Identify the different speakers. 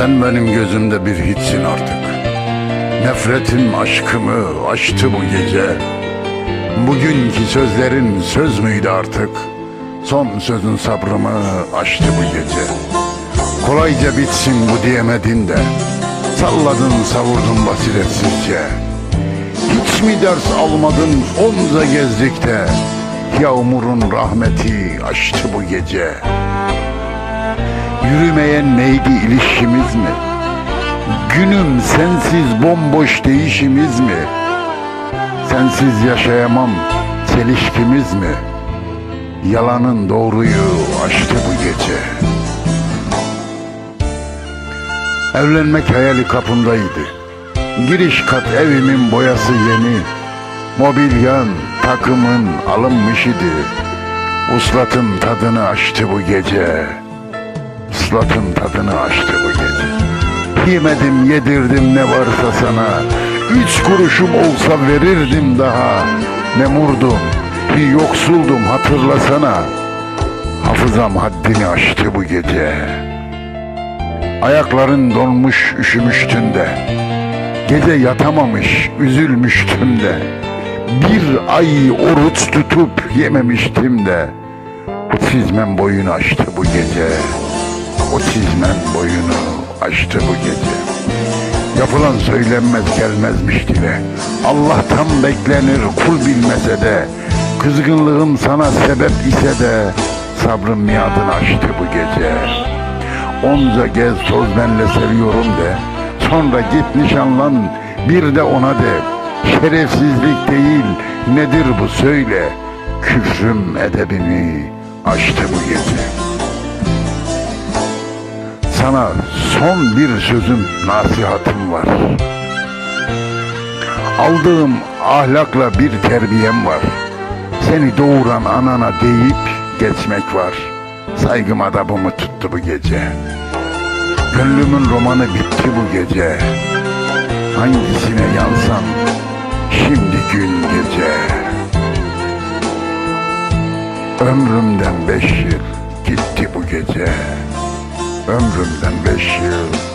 Speaker 1: Sen benim gözümde bir hiçsin artık. Nefretim aşkımı açtı bu gece. Bugünkü sözlerin söz müydü artık? Son sözün sabrımı aştı bu gece. Kolayca bitsin bu diyemedin de. Salladın savurdun basiretsizce. Hiç mi ders almadın onca gezdikte? Yağmurun rahmeti açtı bu gece. Yürümeyen neydi ilişkimiz mi? Günüm sensiz bomboş değişimiz mi? Sensiz yaşayamam çelişkimiz mi? Yalanın doğruyu açtı bu gece. Evlenmek hayali kapımdaydı. Giriş kat evimin boyası yeni. Mobilyan takımın alınmış idi. Uslatın tadını açtı bu gece. Islatın tadını açtı bu gece. Yemedim yedirdim ne varsa sana. Üç kuruşum olsa verirdim daha. Memurdum, bir yoksuldum hatırlasana. Hafızam haddini aştı bu gece. Ayakların donmuş üşümüştün de. Gece yatamamış üzülmüştüm de. Bir ay oruç tutup yememiştim de. O çizmem boyunu açtı bu gece. O çizmen boyunu açtı bu gece. Yapılan söylenmez gelmezmiş dile. Allah'tan beklenir kul bilmese de. Kızgınlığım sana sebep ise de sabrın miadını açtı bu gece. Onca gez toz benle seviyorum de. Sonra git nişanlan bir de ona de. Şerefsizlik değil nedir bu söyle. Küfrüm edebimi açtı bu gece. Sana son bir sözüm, nasihatım var. Aldığım ahlakla bir terbiyem var. Seni doğuran anana deyip geçmek var. Saygım adabımı tuttu bu gece. Gönlümün romanı bitti bu gece. Hangisine yansam şimdi gün gece. Ömrümden beş yıl gitti bu gece. Ömrümden beş yıl gitti bu gece.